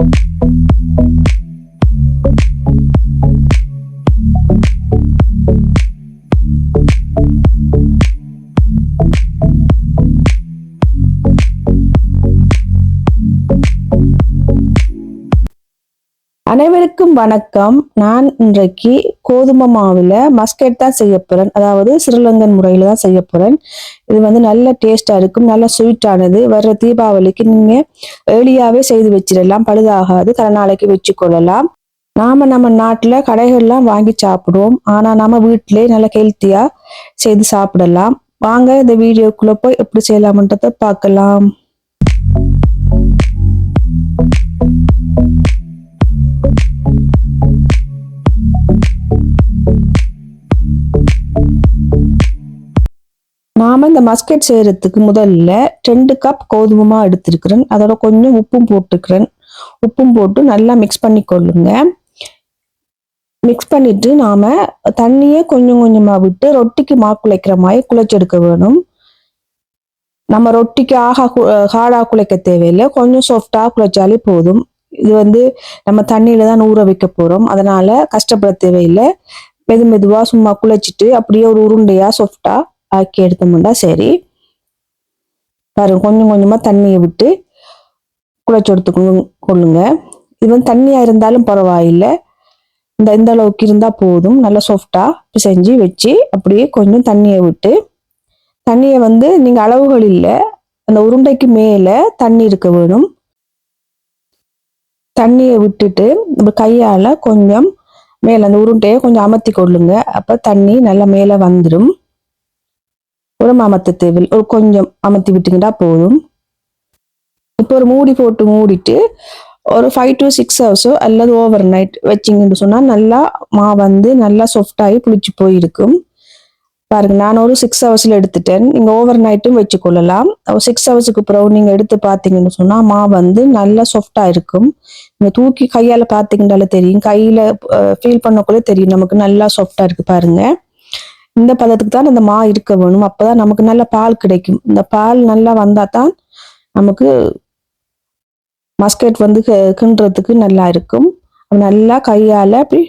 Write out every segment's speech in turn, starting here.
Thank you அனைவருக்கும் வணக்கம். நான் இன்றைக்கு கோதுமை மாவுல மஸ்கெட் தான் செய்ய போறேன். அதாவது சிறுலங்கன் முறையில தான் செய்ய போறேன். இது வந்து நல்ல டேஸ்டா இருக்கும். நல்ல ஸ்வீட்டானது வர்ற தீபாவளிக்கு நீங்க ஏர்லியாவே செய்து வச்சிடலாம். பழுதாகாது. கரை நாளைக்கு வச்சு கொள்ளலாம் நாம நம்ம நாட்டுல கடைகள்லாம் வாங்கி சாப்பிடுவோம். ஆனா நம்ம வீட்டிலே நல்ல ஹெல்த்தியா செய்து சாப்பிடலாம். வாங்க இந்த வீடியோக்குள்ள போய் எப்படி செய்யலாம்ன்றதை பார்க்கலாம். நாம இந்த மஸ்கெட் செய்யறதுக்கு முதல்ல ரெண்டு கப் கோதுமை எடுத்திருக்கிறேன். அதோட கொஞ்சம் உப்பும் போட்டுக்கிறேன். உப்பும் போட்டு நல்லா மிக்ஸ் பண்ணி கொள்ளுங்க. மிக்ஸ் பண்ணிட்டு நாம தண்ணியே கொஞ்சம் கொஞ்சமா விட்டு ரொட்டிக்கு மா குலைக்கிற மாதிரி குழைச்செடுக்க வேணும். நம்ம ரொட்டிக்கு ஆகா ஹார்டா குலைக்க தேவையில்லை. கொஞ்சம் சாஃப்டா குழைச்சாலே போதும். இது வந்து நம்ம தண்ணியில தான் ஊற வைக்க போறோம். அதனால கஷ்டப்பட தேவையில்லை. மெது மெதுவா சும்மா குழைச்சிட்டு அப்படியே ஒரு உருண்டையா சாஃப்டா ஆக்கி எடுத்தோம்னா சரி. பாருங்க கொஞ்சம் கொஞ்சமா தண்ணியை விட்டு குழைச்சி எடுத்துக்கணும் கொள்ளுங்க. இது வந்து தண்ணியா இருந்தாலும் பரவாயில்லை. இந்த இந்த அளவுக்கு இருந்தா போதும். நல்லா சாஃப்டா செஞ்சு வச்சு அப்படியே கொஞ்சம் தண்ணியை விட்டு தண்ணியை வந்து நீங்க அளவுகள் இல்லை. அந்த உருண்டைக்கு மேல தண்ணி இருக்க வேணும். தண்ணியை விட்டுட்டு நம்ம கையால கொஞ்சம் மேல அந்த உருண்டையை கொஞ்சம் அமர்த்தி கொள்ளுங்க. அப்ப தண்ணி நல்லா மேல வந்துடும் ஒரு அமர்த்த தேவை ஒரு கொஞ்சம் அமர்த்தி விட்டுக்கிட்டா போதும். இப்போ ஒரு மூடி போட்டு மூடிட்டு ஒரு ஃபைவ் டு சிக்ஸ் ஹவர்ஸோ அல்லது ஓவர் நைட் வச்சிங்கன்னு சொன்னால் நல்லா மா வந்து நல்லா சாஃப்டாகி புளிச்சு போயிருக்கும். பாருங்க நான் ஒரு சிக்ஸ் ஹவர்ஸில் எடுத்துட்டேன். நீங்கள் ஓவர் நைட்டும் வச்சுக்கொள்ளலாம். சிக்ஸ் ஹவர்ஸுக்கு பிறகு நீங்கள் எடுத்து பார்த்தீங்கன்னு சொன்னால் மா வந்து நல்லா சாஃப்டாக இருக்கும். நீங்கள் தூக்கி கையால் பார்த்தீங்கன்னால தெரியும். கையில் ஃபீல் பண்ணக்குள்ளே தெரியும். நமக்கு நல்லா சாஃப்டாக இருக்கு பாருங்க. இந்த பதத்துக்கு தான் இந்த மா இருக்க வேணும். அப்போதான் நமக்கு நல்ல பால் கிடைக்கும். இந்த பால் நல்லா வந்தால் தான் நமக்கு மஸ்கெட் வந்து கிண்டுறதுக்கு நல்லா இருக்கும். நல்லா கையால் அப்படி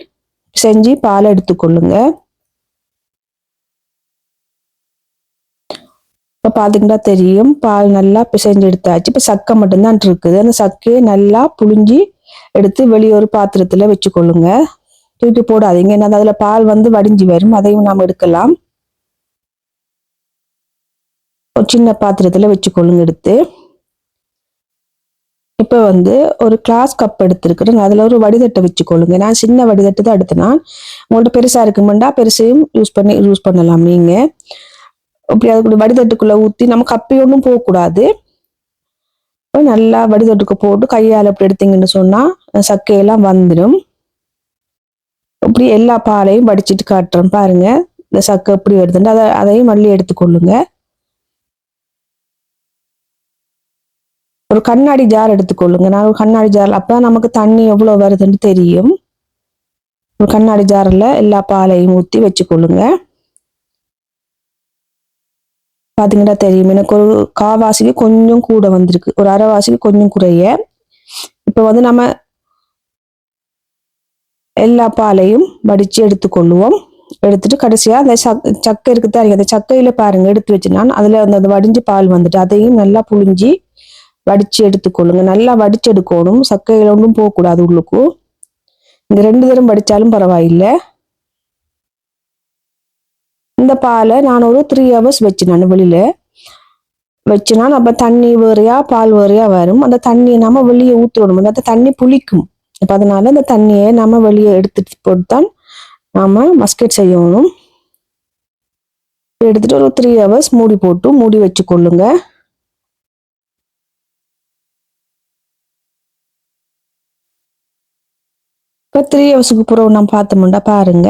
செஞ்சு பால் எடுத்துக்கொள்ளுங்க. இப்போ பார்த்துக்கிட்டா தெரியும் பால் நல்லா பிசைஞ்சு எடுத்தாச்சு இப்போ சக்கை மட்டும்தான் இருக்குது அந்த சக்கையை நல்லா புழிஞ்சி எடுத்து வெளியே ஒரு பாத்திரத்தில் வச்சுக்கொள்ளுங்க தூக்கி போடாதீங்க ஏன்னா அதில் பால் வந்து வடிஞ்சு வரும் அதையும் நாம் எடுக்கலாம் ஒரு சின்ன பாத்திரத்தில் வச்சுக்கொள்ளுங்க எடுத்து இப்போ வந்து ஒரு கிளாஸ் கப் எடுத்துருக்குறேன் அதில் ஒரு வடிதட்டை வச்சுக்கொள்ளுங்க நான் சின்ன வடிதட்டு தான் எடுத்தேன்னா உங்கள்கிட்ட பெருசாக இருக்குமெண்டா பெருசையும் யூஸ் பண்ணி யூஸ் பண்ணலாம் நீங்கள் அப்படி அதுக்குள்ள வடிதட்டுக்குள்ள ஊற்றி நம்ம கப்பி ஒன்றும் போகக்கூடாது நல்லா வடிதட்டுக்கு போட்டு கையால் அப்படி எடுத்தீங்கன்னு சொன்னால் சக்கையெல்லாம் வந்துடும் இப்படி எல்லா பாலையும் வடிச்சிட்டு காட்டுறேன் பாருங்க. இந்த சக்கை எப்படி வருதுன்னு. அதை அதையும் மல்லி எடுத்துக்கொள்ளுங்க. ஒரு கண்ணாடி ஜார் எடுத்துக்கொள்ளுங்க. நான் ஒரு கண்ணாடி ஜார் அப்பதான் நமக்கு தண்ணி எவ்வளவு வருதுன்னு தெரியும். ஒரு கண்ணாடி ஜாரில் எல்லா பாலையும் ஊற்றி வச்சுக்கொள்ளுங்க. பார்த்தீங்கன்னா தெரியும். எனக்கு ஒரு காவாசிக்கு கொஞ்சம் கூட வந்திருக்கு. ஒரு அரைவாசிக்கு கொஞ்சம் குறைய. இப்போ வந்து நம்ம எல்லா பாலையும் வடித்து எடுத்துக்கொள்ளுவோம் எடுத்துட்டு கடைசியாக அந்த சக்கை இருக்கு தான் அந்த சக்கையில் பாருங்க. எடுத்து வச்சு அதில் அந்த அந்த வடிஞ்சு பால் வந்துட்டு அதையும் நல்லா புழிஞ்சி வடித்து எடுத்துக்கொள்ளுங்க நல்லா வடிச்சு எடுக்கணும் சக்கையில் ஒன்றும் போகக்கூடாது உள்ளுக்கும் இந்த ரெண்டு தரம் வடித்தாலும் பரவாயில்லை. இந்த பாலை நான் ஒரு த்ரீ ஹவர்ஸ் வச்சு நான் வெளியில. வச்சுனா அப்போ தண்ணி வேறையா பால் வேறையா வரும். அந்த தண்ணியை நம்ம வெளியே ஊற்றணும் அந்த தண்ணி புளிக்கும். இப்போ அதனால அந்த தண்ணியை நம்ம வெளியே எடுத்துட்டு போட்டு தான் நாம மஸ்கெட் செய்யணும். எடுத்துட்டு ஒரு த்ரீ ஹவர்ஸ் மூடி போட்டு மூடி வச்சு கொள்ளுங்க. இப்போ த்ரீ ஹவர்ஸுக்கு பிறகு நான் பார்த்தோம்னா பாருங்க.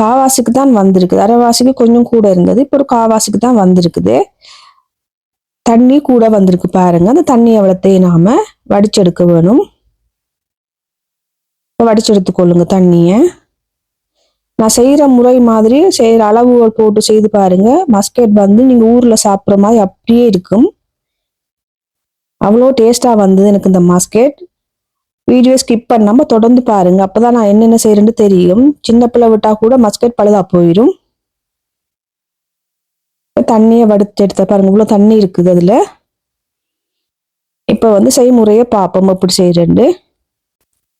காவாசிக்கு தான் வந்திருக்குது அரைவாசிக்கு கொஞ்சம் கூட இருந்தது. இப்போ ஒரு காவாசிக்கு தான் வந்திருக்குது. தண்ணி கூட வந்திருக்கு பாருங்க. அந்த தண்ணி எவ்வளோத்தையும் நாம வடிச்செடுக்க வேணும்? வடிச்செடுத்துக்கொள்ளுங்க தண்ணியை. நான் செய்கிற முறை மாதிரி செய்கிற அளவுகள் போட்டு செய்து பாருங்க. மஸ்கெட் வந்து நீங்கள் ஊரில் சாப்பிட்ற மாதிரி அப்படியே இருக்கும். அவ்வளோ டேஸ்ட்டாக வந்தது எனக்கு இந்த மஸ்கெட். வீடியோ ஸ்கிப் பண்ணாம தொடர்ந்து பாருங்க. அப்பதான் நான் என்னென்ன செய்யறேன்னு தெரியும். சின்ன பிள்ளை விட்டா கூட மஸ்கட் பழுதா போயிடும் தண்ணியை வடுத்து எடுத்த பாருங்க. இவ்வளோ தண்ணி இருக்குது அதுல. இப்போ வந்து செய்முறையை பார்ப்போம். எப்படி செய்கிறேன்னு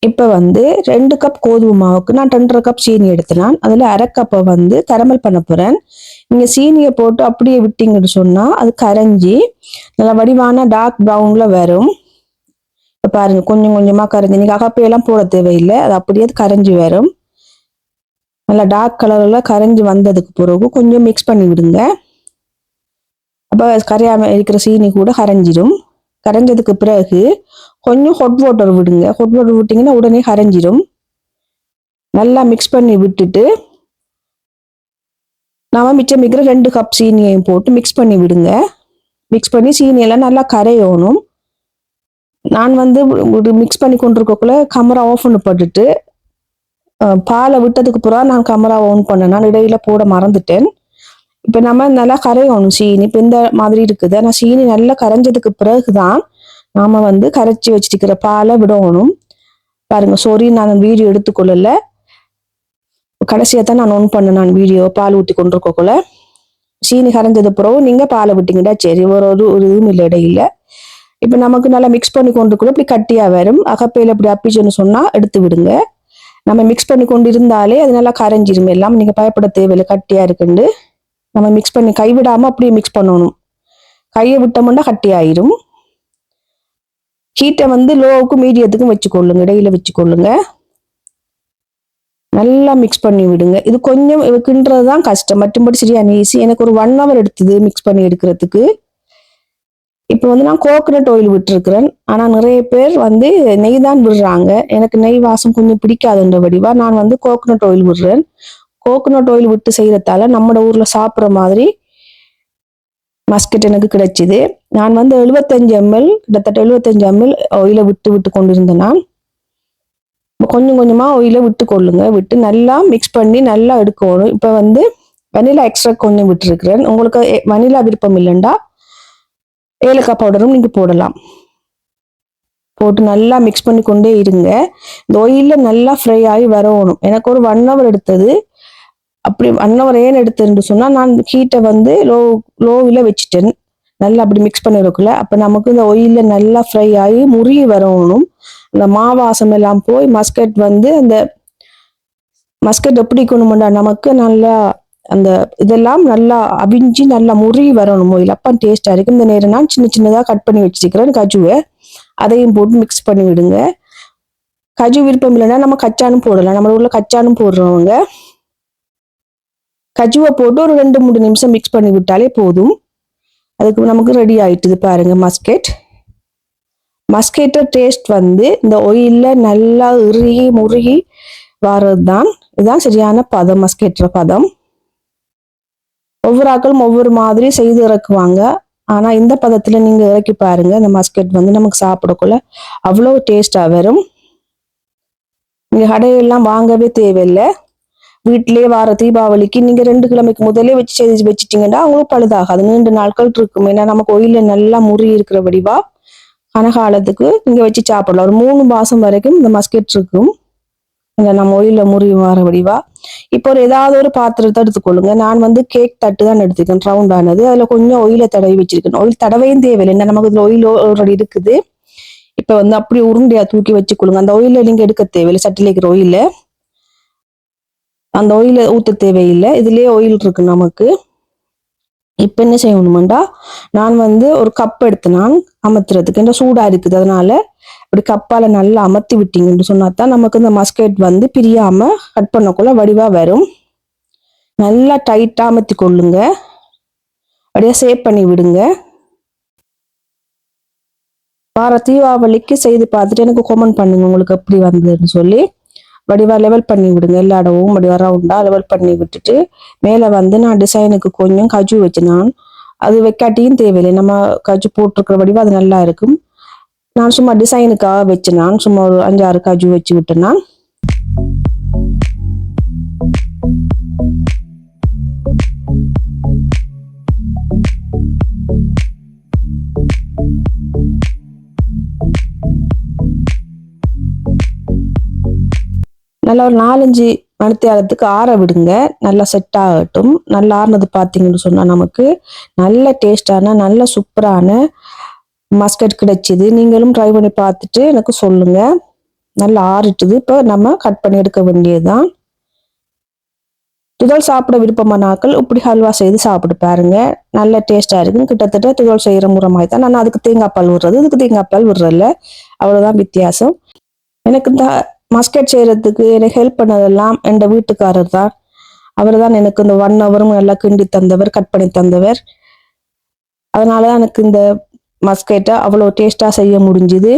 இப்போ வந்து ரெண்டு கப் கோதுமை மாவுக்கு நான் ரெண்டரை கப் சீனி எடுத்தினான் அதில் அரை கப்பை வந்து கரமல் பண்ண போகிறேன் நீங்கள் சீனியை போட்டு அப்படியே விட்டீங்கன்னு சொன்னால் அது கரைஞ்சி நல்லா வடிவான டார்க் ப்ரௌனில் வரும். பாருங்க கொஞ்சம் கொஞ்சமாக கரைஞ்சி. நீங்கள் அகப்பையெல்லாம் போட தேவையில்லை. அது அப்படியே கரைஞ்சி வரும். நல்லா டார்க் கலரில் கரைஞ்சி வந்ததுக்கு பிறகு கொஞ்சம் மிக்ஸ் பண்ணி விடுங்க. அப்போ கரையாமல் இருக்கிற சீனி கூட கரைஞ்சிடும் கரைஞ்சதுக்கு பிறகு கொஞ்சம் ஹொட் வாட்டர் விடுங்க. ஹொட் வாட்டர் விட்டிங்கன்னா உடனே கரைஞ்சிடும் நல்லா மிக்ஸ் பண்ணி விட்டுட்டு நாம மிச்சம் மிக்கிற ரெண்டு கப் சீனியையும் போட்டு மிக்ஸ் பண்ணி விடுங்க. மிக்ஸ் பண்ணி சீனியெல்லாம் நல்லா கரையணும். நான் வந்து மிக்ஸ் பண்ணி கொண்டிருக்கக்குள்ள கமரா ஆஃப் பண்ணி போட்டுட்டு பாலை விட்டதுக்கு பிறகு நான் கமரா ஆன் பண்ணேன். நான் இடையில போட மறந்துட்டேன். இப்போ நம்ம நல்லா கரையணும் சீனி. இப்போ இந்த மாதிரி இருக்குது. ஆனால் சீனி நல்லா கரைஞ்சதுக்கு பிறகுதான் நாம வந்து கரைச்சி வச்சிருக்கிற பாலை விடணும். பாருங்க சாரி நான் வீடியோ எடுத்துக்கொள்ளல. கடைசியாக தான் நான் ஒன் பண்ணேன் நான் வீடியோ பால் ஊற்றி கொண்டிருக்கக்குள்ள. சீனி கரைஞ்சது பிறகு நீங்கள் பாலை விட்டீங்கடா சரி ஒரு ஒரு ஒரு இதுவும் இல்லை இடையில. இப்போ நமக்கு நல்லா மிக்ஸ் பண்ணி கொண்டு கூட இப்படி கட்டியாக வரும். அகப்பையில் இப்படி அப்பிச்சுன்னு சொன்னால் எடுத்து விடுங்க. நம்ம மிக்ஸ் பண்ணி கொண்டு இருந்தாலே அது நல்லா கரைஞ்சிரும். எல்லாம் நீங்கள் பயப்பட தேவையில்லை. கட்டியாக இருக்குண்டு. நம்ம மிக்ஸ் பண்ணி கைவிடாமல் அப்படியே மிக்ஸ் பண்ணணும். கையை விட்டோம்னா கட்டியாயிரும். ஹீட்டை வந்து லோவுக்கும் மீடியத்துக்கும் வச்சுக்கொள்ளுங்க. இடையில வச்சுக்கொள்ளுங்க. நல்லா மிக்ஸ் பண்ணி விடுங்க. இது கொஞ்சம் கிண்டுறது தான் கஷ்டம். மற்றும்படி சரியான ஈஸி எனக்கு ஒரு ஒன் ஹவர் எடுத்தது மிக்ஸ் பண்ணி எடுக்கிறதுக்கு. இப்போ வந்து நான் கோகனட் ஆயில் விட்டுருக்கிறேன். ஆனால் நிறைய பேர் வந்து நெய் தான் விடுறாங்க. எனக்கு நெய் வாசம் கொஞ்சம் பிடிக்காதுன்ற வடிவா நான் வந்து கோகனட் ஆயில் விடுறேன். கோகனட் ஆயில் விட்டு செய்கிறதால நம்ம ஊரில் சாப்பிட்ற மாதிரி மஸ்கெட் எனக்கு கிடைச்சிது. நான் வந்து எழுபத்தஞ்சு எம்எல் கிட்டத்தட்ட எழுபத்தஞ்சு எம்எல் ஆயிலை விட்டு விட்டு கொண்டிருந்தேன் நான். கொஞ்சம் கொஞ்சமாக ஒயில விட்டு கொள்ளுங்க. விட்டு நல்லா மிக்ஸ் பண்ணி நல்லா எடுக்கணும். இப்போ வந்து வனிலா எக்ஸ்ட்ரா கொஞ்சம் விட்டுருக்கிறேன். உங்களுக்கு வனிலா விருப்பம் இல்லைண்டா? ஏலக்காய் பவுடரும் நீங்கள் போடலாம். போட்டு நல்லா மிக்ஸ் பண்ணி கொண்டே இருங்க. இந்த ஒயிலில் நல்லா ஃப்ரை ஆகி வரணும் எனக்கு ஒரு ஒன் ஹவர் எடுத்தது. அப்படி ஒன் ஹவர் ஏன் எடுத்தேன்னு சொன்னால் நான் ஹீட்டை வந்து லோ லோவில் வச்சுட்டேன். நல்லா அப்படி மிக்ஸ் பண்ணி அப்போ நமக்கு இந்த ஒயிலில் நல்லா ஃப்ரை ஆகி முறுகி வரணும் அந்த மாவாசம் எல்லாம் போய் மஸ்கட் வந்து அந்த மஸ்கட் எப்படி கொண்டு நமக்கு நல்லா அந்த இதெல்லாம் நல்லா அவிஞ்சு நல்லா முறி வரணும் ஒயில் அப்போ டேஸ்டா இருக்கு. இந்த நேரம் நான் சின்ன சின்னதாக கட் பண்ணி வச்சிருக்கிறேன் கஜுவை. அதையும் போட்டு மிக்ஸ் பண்ணி விடுங்க. கஜு விருப்பம் இல்லைன்னா நம்ம கச்சானும் போடலாம். நம்ம ஊர்ல கச்சானும் போடுறவங்க. கஜுவை போட்டு ஒரு ரெண்டு மூணு நிமிஷம் மிக்ஸ் பண்ணி விட்டாலே போதும். அதுக்கு நமக்கு ரெடி ஆயிட்டுது பாருங்க மஸ்கெட் மஸ்கெட்டோ டேஸ்ட் வந்து இந்த ஒயிலில் நல்லா இறுகி முருகி வர்றது தான் இதுதான் சரியான பதம் மஸ்கெட்ற பதம். ஒவ்வொரு ஆக்களும் ஒவ்வொரு மாதிரி செய்து இறக்குவாங்க. ஆனால் இந்த பதத்தில் நீங்கள் இறக்கி பாருங்க இந்த மஸ்கெட் வந்து நமக்கு சாப்பிடக்குள்ள அவ்வளோ டேஸ்ட்டாக வரும். நீங்கள் கடையெல்லாம் வாங்கவே தேவையில்லை. வீட்டிலே வார தீபாவளிக்கு நீங்கள் ரெண்டு கிழமைக்கு முதலே வச்சு செய்து வச்சுட்டீங்கன்னா அவங்களுக்கு பழுதாகாது. நீண்ட நாட்கள் இருக்கும். ஏன்னா நமக்கு ஒயில நல்லா முறி இருக்கிற வடிவா கனகாலத்துக்கு நீங்கள் வச்சு சாப்பிடலாம். ஒரு மூணு மாதம் வரைக்கும் இந்த மஸ்கெட் இருக்கும். இந்த நம்ம ஒயில முறிவு வர வடிவா இப்போ ஒரு ஏதாவது ஒரு பாத்திரத்தை எடுத்துக்கொள்ளுங்க. நான் வந்து கேக் தட்டு தான் எடுத்துக்கேன். ரவுண்ட் ஆனது. அதுல கொஞ்சம் ஒயில தடவி வச்சிருக்கேன். ஒயில் தடவையும் தேவையில்லை. என்ன நமக்கு இதுல ஒயில் ஆல்ரெடி இருக்குது. இப்ப வந்து அப்படி உருண்டையா தூக்கி வச்சுக்கொள்ளுங்க. அந்த ஒயில நீங்க எடுக்க தேவையில்லை. சட்டில இருக்கிற ஒயில அந்த ஒயில ஊத்த தேவையில்லை. இதுலயே ஒயில் இருக்கு நமக்கு. இப்ப என்ன செய்யணுமெண்டா நான் வந்து ஒரு கப் எடுத்து நான் அமர்த்துறதுக்கு. என்ற சூடா இருக்குது. அதனால இப்படி கப்பால நல்லா அமர்த்தி விட்டீங்கன்னு சொன்னா தான் நமக்கு இந்த மஸ்கெட் வந்து பிரியாம கட் பண்ணக்குள்ள வடிவா வரும். நல்லா டைட்டா அமர்த்தி கொள்ளுங்க. அப்படியே சேவ் பண்ணி விடுங்க. வார தீபாவளிக்கு செய்து பார்த்துட்டு எனக்கு கமெண்ட் பண்ணுங்க உங்களுக்கு எப்படி வந்ததுன்னு சொல்லி. வடிவா லெவல் பண்ணி விடுங்க. எல்லா இடமும் வடிவா ரவுண்டா லெவல் பண்ணி விட்டுட்டு மேலே வந்து நான் டிசைனுக்கு கொஞ்சம் கஜு வச்சு நான் அது வைக்காட்டியும் தேவையில்லை. நம்ம கஜு போட்டிருக்கிற வடிவா அது நல்லா இருக்கும். நான் சும்மா டிசைனுக்காக வச்சுனான் சும்மா ஒரு அஞ்சாறு காஜு வச்சு விட்டுனான்? நல்லா ஒரு நாலஞ்சு மணித்தியாலத்துக்கு ஆற விடுங்க. நல்லா செட் ஆகட்டும். நல்லா ஆறுனது பார்த்தீங்கன்னு சொன்னால் நமக்கு நல்ல டேஸ்டான நல்ல சூப்பரான மஸ்கட் கிடைச்சிது. நீங்களும் ட்ரை பண்ணி பார்த்துட்டு எனக்கு சொல்லுங்க. நல்லா ஆறிட்டுது. இப்போ நம்ம கட் பண்ணி எடுக்க வேண்டியதுதான். துதல் சாப்பிட விருப்பமான ஆக்கள் இப்படி ஹல்வா செய்து சாப்பிட்டு பாருங்க. நல்ல டேஸ்டா இருக்கும் கிட்டத்தட்ட துதல் செய்யற முறை மாதிரி தான் நான் அதுக்கு தேங்காய் பால் விடுறது இதுக்கு தேங்காய் பால் விடுறதில்ல அவ்வளவுதான் வித்தியாசம். எனக்கு இந்த மஸ்கட் செய்யறதுக்கு எனக்கு ஹெல்ப் பண்ணதெல்லாம் என் வீட்டுக்காரர் தான். அவர் தான் எனக்கு இந்த ஒன் ஹவரும் நல்லா கிண்டி தந்தவர் கட் பண்ணி தந்தவர். அதனால தான் எனக்கு இந்த மஸ்கெட்டை அவ்வளோ டேஸ்டா செய்ய முடிஞ்சுது.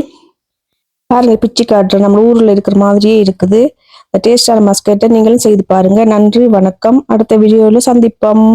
பாருங்க பிச்சு காட்டுற நம்ம ஊர்ல இருக்கிற மாதிரியே இருக்குது. இந்த டேஸ்டான மஸ்கெட்டை நீங்களும் செய்து பாருங்க. நன்றி வணக்கம். அடுத்த வீடியோவில் சந்திப்போம்.